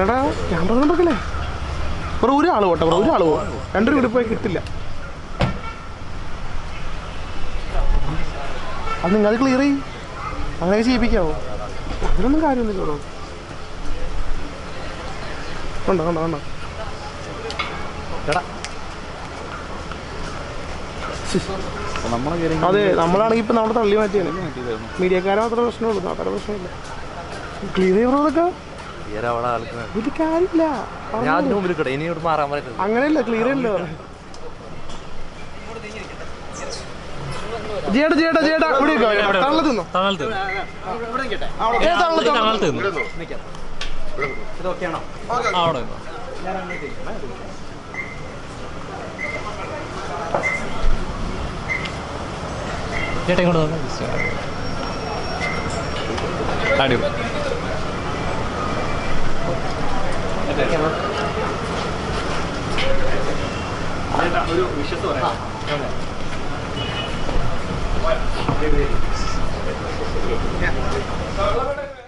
എടാ ഞാൻ പറഞ്ഞിട്ടൊക്കെ ബ്രോ ഒരാൾ പോട്ടെ ബ്രോ ഒരാൾ പോവാ രണ്ടു കൂടി പോയി കിട്ടില്ല. അത് നിങ്ങൾ ക്ലിയർ ചെയ്യും. അങ്ങനെ ചെയ്യിപ്പിക്കാവോ? അതിനൊന്നും കാര്യമൊന്നുമില്ല ബ്രോ. കണ്ടോ കണ്ടോ കണ്ടോ നമ്മളെ അതെ നമ്മളാണെങ്കിൽ ഇപ്പൊ നമ്മുടെ തള്ളി മാറ്റിയാണ് മീഡിയക്കാരെ മാത്രമേ പ്രശ്നമുള്ളൂ അത്ര പ്രശ്നമില്ല. ക്ലിയർ ചെയ്യണോ കാര്യമില്ല. പറ്റത്തില്ല. അങ്ങനെയല്ല ക്ലിയർ അല്ലോ. ഇവിടെ നിന്ന്? അവിടെ നിന്നോ. ചേട്ടാ ഇങ്ങോട്ട് വന്നോ. just അടിപൊളി തള്ള്